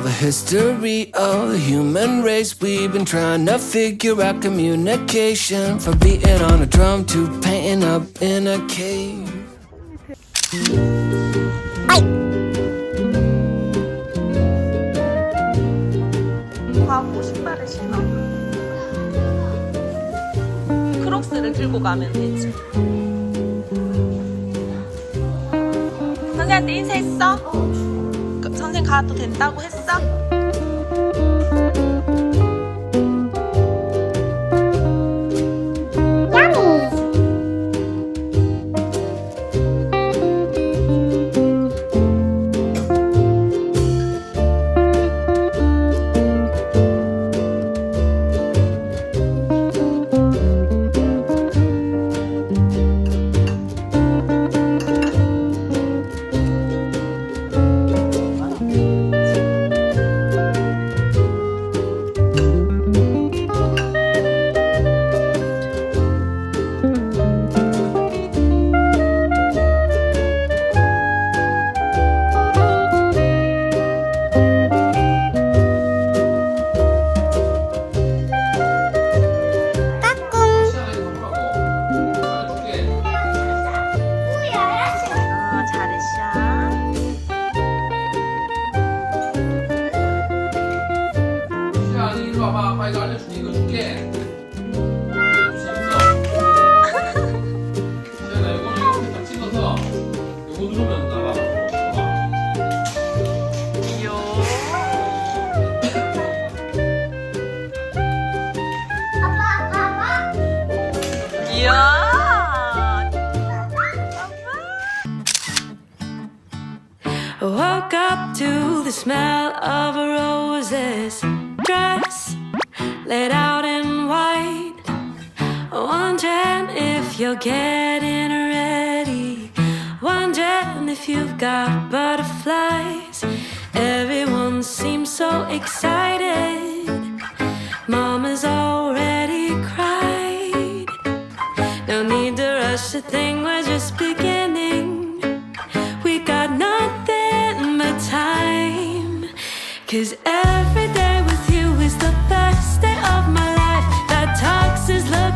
All the history of the human race, we've been trying to figure out communication. From beating on a drum to painting up in a cave. 하고 신발을 신어. 크록스를 들고 가면 되지. 선생님한테 인사했어? 그, 선생 가도 된다고 했어? 어, you're getting ready. Wondering if you've got butterflies. Everyone seems so excited. Mama's already cried. No need to rush the thing, we're just beginning. We got nothing but time. Cause every day with you is the best day of my life. That tux is looking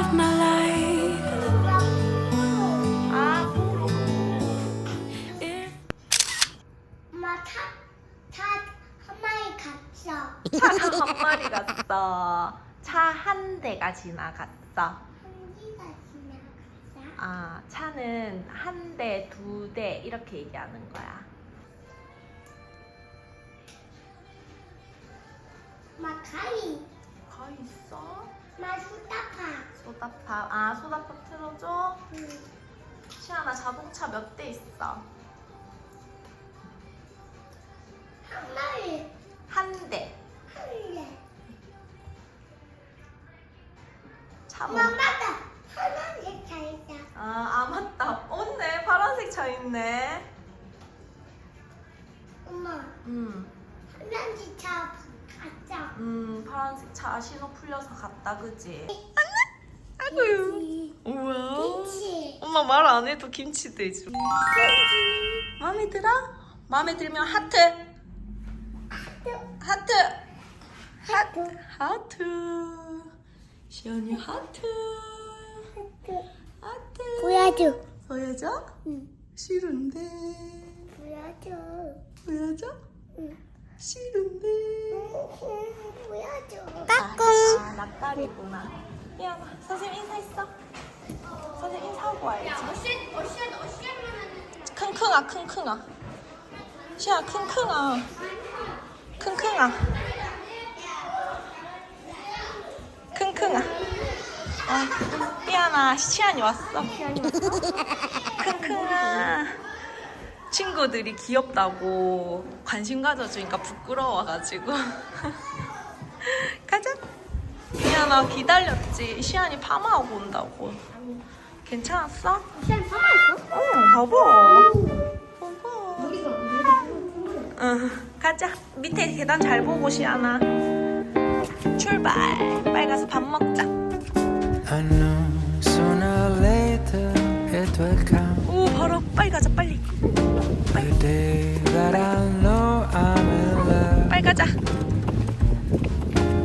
of my life. 엄마 차한 마리 갔어. 차한 마리 갔어. 차 한 대가 지나갔어. 아, 차는 한 대, 두 대 이렇게 얘기하는 거야. 엄마 가위. 가 있어? 마수다파 소다팝. 아, 소다팝 틀어줘? 응. 시아나 자동차 몇 대 있어? 그지? 아이고요. 우와. 김치 엄마 말 안 해도 김치 되지. 마음에 들어? 마음에 들면 하트. 하트. 하트. 하트. 시연이 하트. 하트. 보여줘 보여줘? 응 싫은데. 보여줘 보여줘? 응 싫은데. 보여줘 아, 낯다리구나. 미안아. 선생님 인사했어? 선생님 인사하고 와야지. 킁킁아, 킁킁아. 시아, 킁킁아. 킁킁아. 킁킁아. 아, 미안아. 시안이 왔어. 킁킁아. 친구들이 귀엽다고 관심 가져주니까 부끄러워가지고. 가자. 미안아, 기다렸지. 시안이 파마하고 온다고. 괜찮았어? 시간 파마했어? 응, 봐봐. 봐봐. 응, 가자. 밑에 계단 잘 보고 시안아. 출발. 빨리 가서 밥 먹자. 오, 바로 빨리 가자, 빨리. 빨리 가자.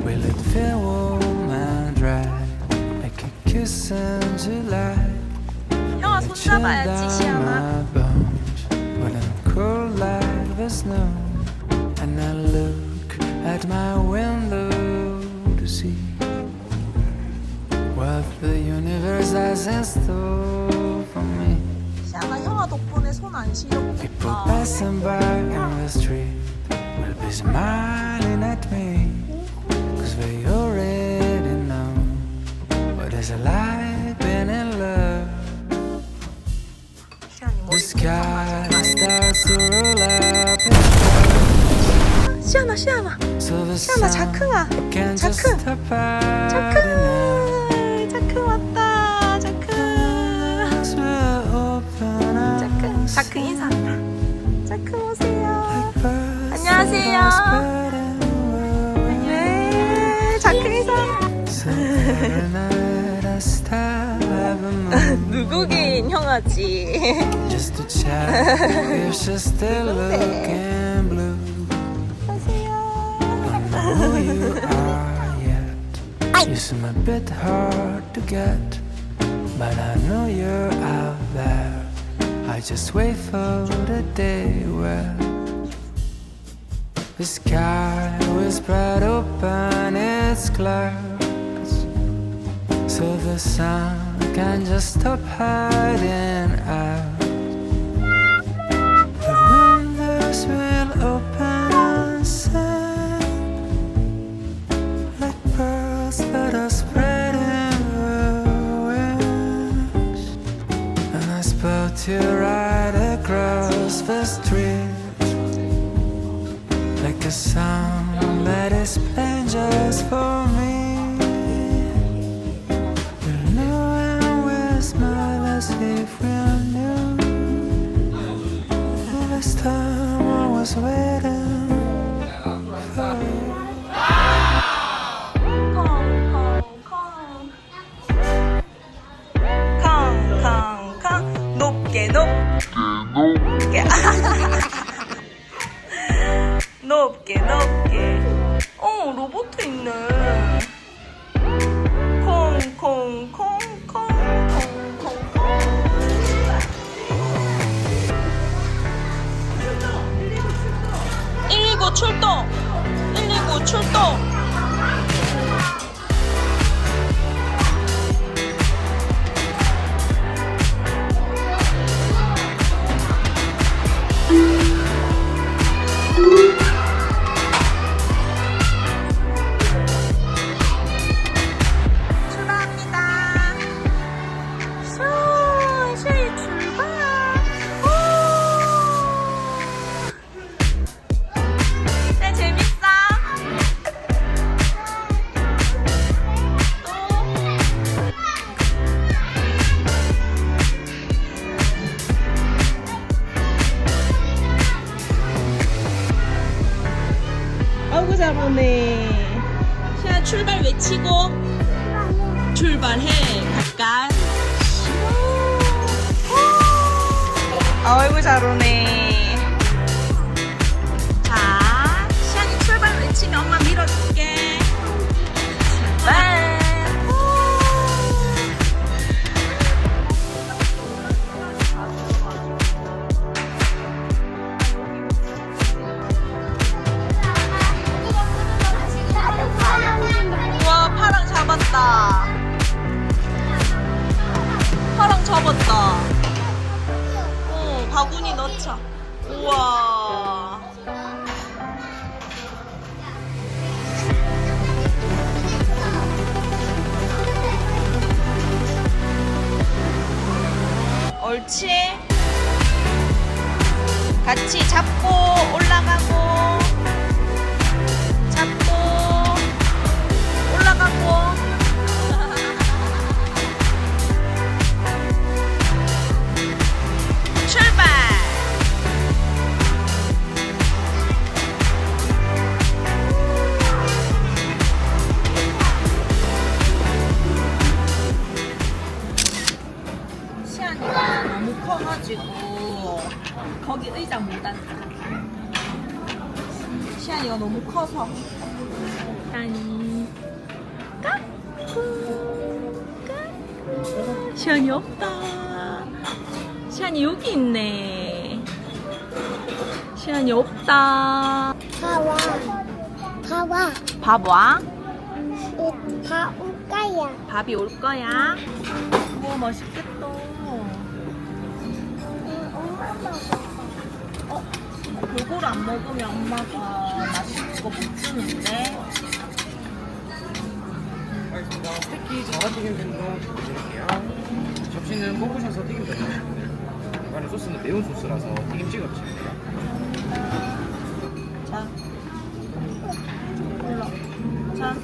Will it feel warm and dry like a kiss in July? 형아 손 Chill 잡아야지, down 시안아. my bones, but I'm cold like the snow. And I look at my window to see what the universe has in store 덕분에 손 안 People 시렵겠다. passing by in the street will be smiling at me. Cause they already know what it's like being in love. 시안이 The 머리 sky starts to roll up 시안아, 시안아. so the 시안아, sun 자크가. can just 자크. stop now. 자크. up 자크 오세요. 안녕하세요. 네, 자크 인사. 누구긴 형아지. seem a bit hard to get, but I know you're out there. I just wait for the day where the sky will spread open its clouds, so the sun can just stop hiding out. Like a song that is playing just for me. You know and we smile as if we knew. All this time I was waiting 싸우고자 보네. 시아 출발 외치고. 출발해. 잠깐. 아이고, 잘 오네. 자, 시안이 출발 외치면 엄마 밀어줘. 잡았다. 파랑 잡았다. 어, 바구니 넣자. 우와. 옳지. 같이 잡고 올라가고 시안이가 너무 커서. 까꾸 까꾸. 시안이 없다. 시안이 여기 있네. 시안이 없다. 가와. 가와. 밥 와? 다 올까야. 밥이 올 거야. 우와 맛있겠다. 요거를 안 먹으면 엄마가 맛있는 거 못 주는데. 스테이키 자가튀김 된거 드릴게요. 접시는 볶으셔서 튀김 돼요. 이거는 소스는 매운 소스라서 튀김 찍어 드시면 돼요. 자. 올라. 자.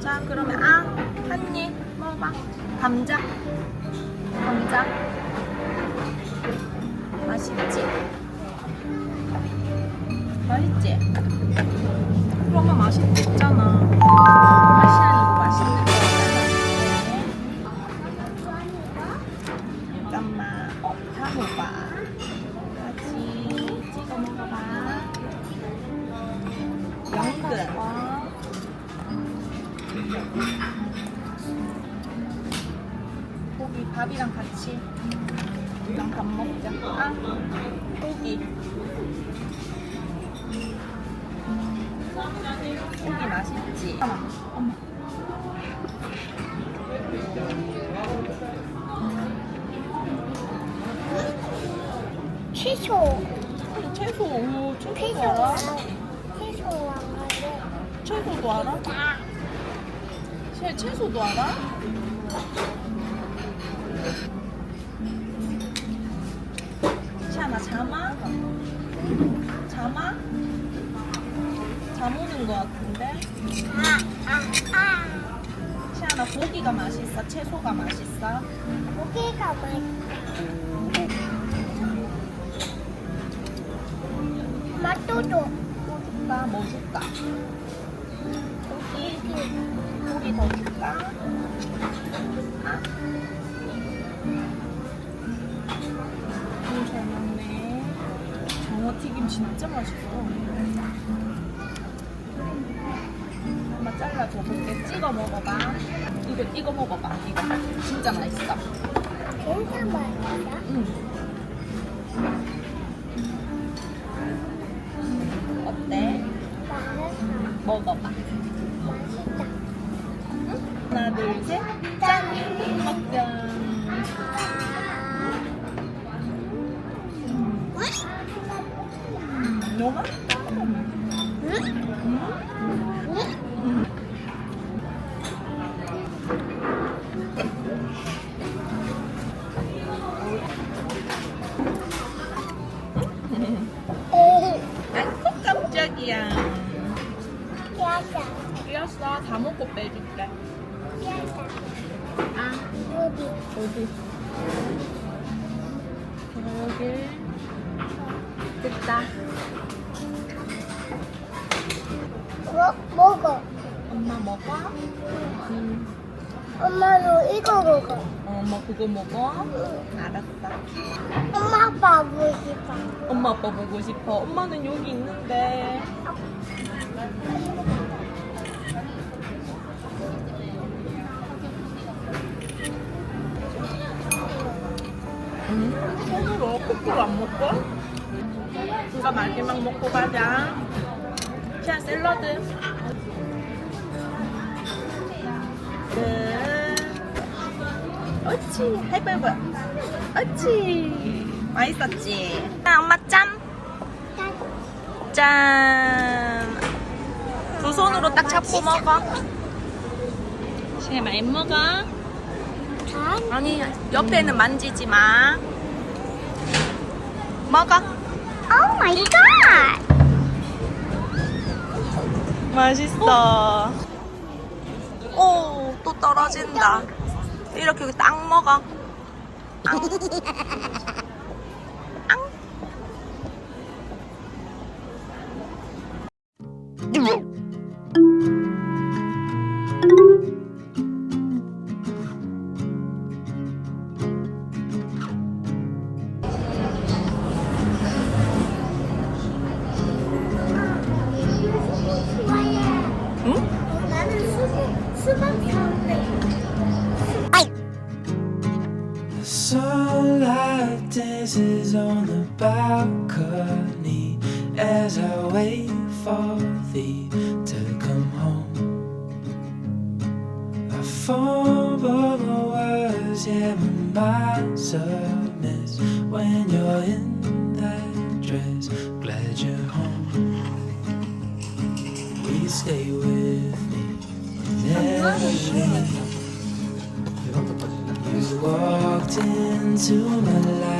자, 그러면 아, 한 입 먹어봐. 감자. 감자. 맛있지? 맛있지? 그러면 맛있겠잖아. 아시안이도 맛있는 거. 잠깐만. 어, 단호박. 같이 찍어 먹어봐. 연근. 고기 밥이랑 같이 이랑 밥 먹자. 아, 고기. 고기 맛있지? 엄마, 엄마. 채소. 채소, 오, 채소 채소. 알아? 채소. 채소도 알아? 다. 채, 채소도 알아? 시아나 자마? 자마? 잠 오는 거 같은데? 시아나 고기가 맛있어? 채소가 맛있어? 고기가 맛있다. 맛도 줘. 줄까? 뭐 줄까? 고기? 고기 더 줄까? 아. 음, 잘 먹네. 장어 튀김 진짜 맛있어. 엄마 잘라줘 볼게. 찍어 먹어봐. 이거 찍어 먹어봐. 이거 진짜 맛있어. 진짜 맛있다. 응. 어때? 맛있다. 먹어봐. 맛있다. 하나, 둘, 셋. 짠! 먹자. 다 먹고 빼줄게. 아, 어디? 어디? 여기. 됐다. 뭐, 먹어. 엄마 먹어? 엄마도 이거 먹어. 어, 엄마 그거 먹어? 알았어. 엄마 아빠 보고 싶어. 엄마 아빠 보고 싶어. 엄마는 여기 있는데. 코코로 안 먹고? 이거 마지막 먹고 가자. 자, 샐러드. 끝. 옳지. 하이파이브. 옳지. 맛있었지? 엄마 짠. 짠. 두 손으로 딱 잡고 먹어. 시에 많이 먹어. 짠. 아니, 옆에는 만지지 마. 먹어. 오 마이 갓. 맛있어. 오, 또 떨어진다. 이렇게 딱 먹어. 앙. sunlight dances on the balcony as I wait for thee to come home. I fumble my words, yeah, my mind's walked into my life